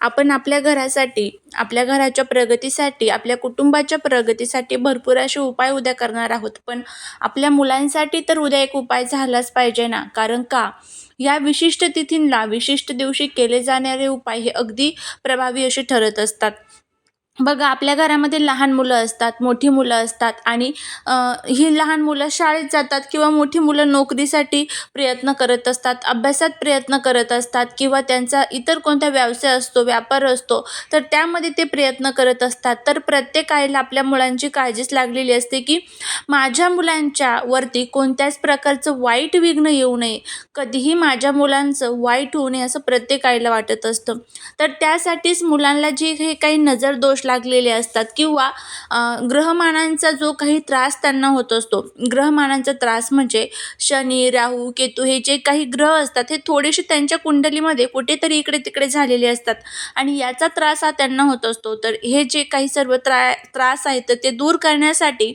आपण आपल्या घरासाठी आपल्या घराच्या प्रगतीसाठी आपल्या कुटुंबाच्या प्रगतीसाठी भरपूर असे उपाय उद्या करणार आहोत. पण आपल्या मुलांसाठी तर उद्या एक उपाय झालाच पाहिजे ना. कारण का? या विशिष्ट तिथींना विशिष्ट दिवशी केले जाणारे उपाय हे अगदी प्रभावी असे ठरत असतात. बघा आपल्या घरामध्ये लहान मुलं असतात मोठी मुलं असतात आणि ही लहान मुलं शाळेत जातात किंवा मोठी मुलं नोकरीसाठी प्रयत्न करत असतात अभ्यासात प्रयत्न करत असतात किंवा त्यांचा इतर कोणता व्यवसाय असतो व्यापार असतो तर त्यामध्ये ते प्रयत्न करत असतात. तर प्रत्येक आईला आपल्या मुलांची काळजीच लागलेली असते की माझ्या मुलांच्या वरती कोणत्याच प्रकारचं वाईट विघ्न येऊ नये. कधीही माझ्या मुलांचं वाईट होऊ नये असं प्रत्येक आईला वाटत असतं. तर त्यासाठीच मुलांना जे हे काही नजर दोष लागलेले असतात किंवा ग्रहमानांचा जो काही त्रास त्यांना होत असतो. ग्रहमानांचा त्रास म्हणजे शनी राहू केतू हे जे काही ग्रह असतात हे थोडेसे त्यांच्या कुंडलीमध्ये कुठेतरी इकडे तिकडे झालेले असतात. आणि याचा त्रास हा त्यांना होत असतो. तर हे जे काही सर्व त्रा त्रास आहेत तर ते दूर करण्यासाठी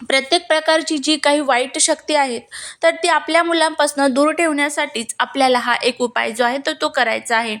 प्रत्येक प्रकारची जी काही वाईट शक्ती आहेत तर ती आपल्या मुलांपासून दूर ठेवण्यासाठीच आपल्याला हा एक उपाय जो आहे तर तो करायचा आहे.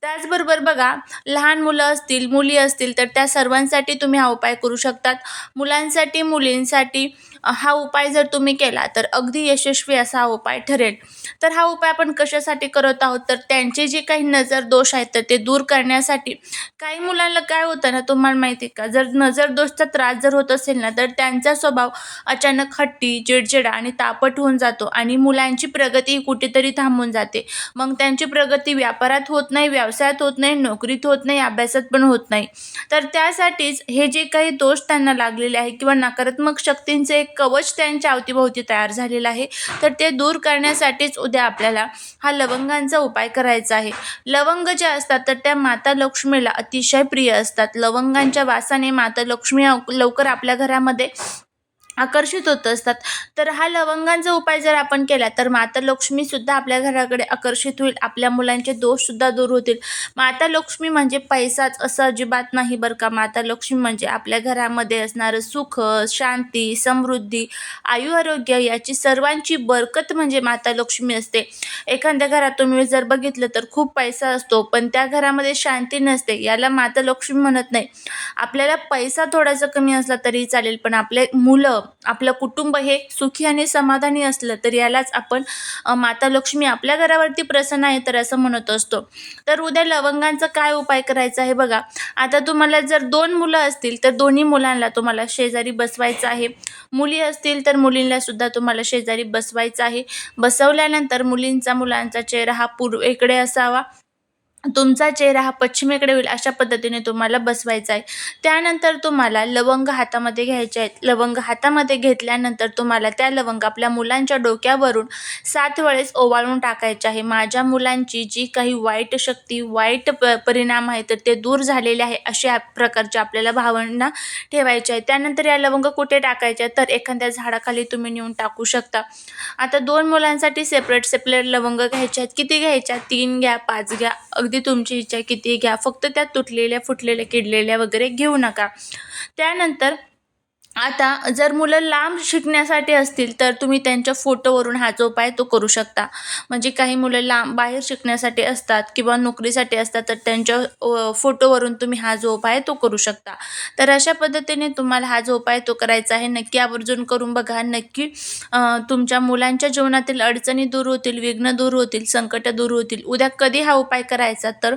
त्याचबरोबर बघा लहान मुलं असतील मुली असतील तर त्या सर्वांसाठी तुम्ही हा उपाय करू शकतात. मुलांसाठी मुलींसाठी हा उपाय जर तुम्ही केला तर अगदी यशस्वी असा हा उपाय ठरेल. तर हा उपाय आपण कशासाठी करत आहोत? तर त्यांचे जे काही नजर दोष आहेत तर ते दूर करण्यासाठी. काही मुलांना काय होतं ना तुम्हाला माहिती आहे का? जर नजर दोषचा त्रास जर होत असेल ना तर त्यांचा स्वभाव अचानक हट्टी चिडचिडा आणि तापट होऊन जातो आणि मुलांची प्रगती कुठेतरी थांबून जाते. मग त्यांची प्रगती व्यापारात होत नाही व्यवसायात होत नाही नोकरीत होत नाही अभ्यासात पण होत नाही. तर त्यासाठीच हे जे काही दोष त्यांना लागलेले आहे किंवा नकारात्मक शक्तींचे एक कवच त्यांच्या अवतीभोवती तयार झालेलं आहे. तर ते दूर करण्यासाठीच उद्या आपल्याला हा लवंगांचा उपाय करायचा आहे. लवंग जे असतात तर त्या माता लक्ष्मीला अतिशय प्रिय असतात. लवंगांच्या वासाने माता लक्ष्मी अव- लवकर आपल्या घरामध्ये आकर्षित होत असतात. तर हा लवंगांचा उपाय जर आपण केला तर माता लक्ष्मीसुद्धा आपल्या घराकडे आकर्षित होईल. आपल्या मुलांचे दोषसुद्धा दूर होतील. माता लक्ष्मी म्हणजे पैसाच असं अजिबात नाही बरं का. माता लक्ष्मी म्हणजे आपल्या घरामध्ये असणारं सुख शांती समृद्धी आयु आरोग्य याची सर्वांची बरकत म्हणजे माता लक्ष्मी असते. एखाद्या घरात तुम्ही जर बघितलं तर खूप पैसा असतो पण त्या घरामध्ये शांती नसते याला माता लक्ष्मी म्हणत नाही. आपल्याला पैसा थोडासा कमी असला तरी चालेल पण आपले मुलं आपलं कुटुंब हे सुखी आणि समाधानी असलं तर यालाच आपण माता लक्ष्मी आपल्या घरावरती प्रसन्न आहे तर असं म्हणत असतो. तर उद्या लवंगांचा काय उपाय करायचा आहे बघा. आता तुम्हाला जर दोन मुलं असतील तर दोन्ही मुलांना तुम्हाला शेजारी बसवायचं आहे. मुली असतील तर मुलींना सुद्धा तुम्हाला शेजारी बसवायचं आहे. बसवल्यानंतर मुलींचा मुलांचा चेहरा हा पूर्वेकडे असावा. तुमचा चेहरा हा पश्चिमेकडे होईल अशा पद्धतीने तुम्हाला बसवायचा आहे. त्यानंतर तुम्हाला लवंग हातामध्ये घ्यायचे आहेत. लवंग हातामध्ये घेतल्यानंतर तुम्हाला त्या लवंग आपल्या मुलांच्या डोक्यावरून सात वेळेस ओवाळून टाकायचे आहे. माझ्या मुलांची जी काही वाईट शक्ती वाईट प परिणाम आहे तर ते दूर झालेले आहे अशा प्रकारचे आपल्याला भावना ठेवायच्या आहे. त्यानंतर या लवंग कुठे टाकायच्या तर एखाद्या झाडाखाली तुम्ही नेऊन टाकू शकता. आता दोन मुलांसाठी सेपरेट सेपरेट लवंग घ्यायचे आहेत. किती घ्यायच्या? तीन घ्या पाच घ्या. अगदी तुमची इच्छा किती घ्या फक्त त्या तुटलेल्या फुटलेल्या किडलेल्या वगैरे घेऊ नका. त्यानंतर आता जर मुलं लांब शिकण्यासाठी असतील तर तुम्ही त्यांच्या फोटोवरून हा जो उपाय तो करू शकता. म्हणजे काही मुलं लांब बाहेर शिकण्यासाठी असतात किंवा नोकरीसाठी असतात तर त्यांच्या फोटोवरून तुम्ही हा जो उपाय तो करू शकता. तर अशा पद्धतीने तुम्हाला हा जो उपाय तो करायचा आहे नक्की आवर्जून करून बघा. नक्की तुमच्या मुलांच्या जीवनातील अडचणी दूर होतील विघ्न दूर होतील संकट दूर होतील. उद्या कधी हा उपाय करायचा तर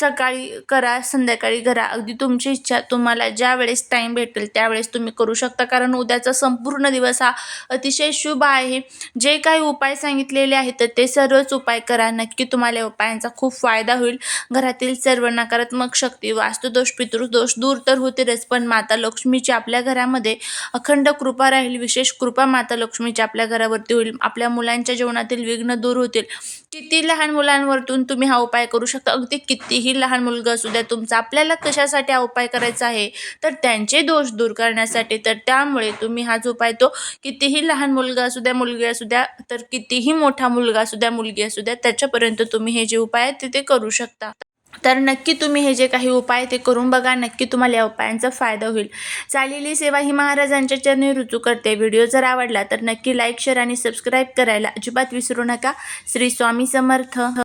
सकाळी करा संध्याकाळी करा. अगदी तुमची इच्छा तुम्हाला ज्या वेळेस टाईम भेटेल त्यावेळेस तुम्ही करू करू शकता. कारण उद्याचा संपूर्ण दिवस हा अतिशय शुभ आहे. जे काही उपाय सांगितलेले आहेत तर ते सर्वच उपाय करा. नक्की तुम्हाला उपायांचा खूप फायदा होईल. घरातील सर्व नकारात्मक शक्ती वास्तुदोष पितृदोष दूर तर होतीलच पण माता लक्ष्मीची आपल्या घरामध्ये अखंड कृपा राहील. विशेष कृपा माता लक्ष्मीची आपल्या घरावरती होईल. आपल्या मुलांच्या जीवनातील विघ्न दूर होतील. किती लहान मुलांवरतून तुम्ही हा उपाय करू शकता? अगदी कितीही लहान मुलगा असू द्या तुमचा आपल्याला कशासाठी हा उपाय करायचा आहे? तर त्यांचे दोष दूर करण्यासाठी येते तर त्यामुळे तुम्ही हा जो उपाय तो कितीही लहान मुलगा असू द्या मुलगी असू द्या तर कितीही मोठा मुलगा असू द्या मुलगी असू द्या त्याच्यापर्यंत तुम्ही हे जे उपाय आहेत ते ते करू शकता. तर नक्की तुम्ही हे जे काही उपाय ते करून बघा नक्की तुम्हाला या उपायांचा फायदा होईल. चालेली सेवा ही महाराजांच्या चरणी रुजू करते. व्हिडिओ जर आवडला तर नक्की लाईक शेअर आणि सबस्क्राईब करायला अजिबात विसरू नका. श्री स्वामी समर्थ.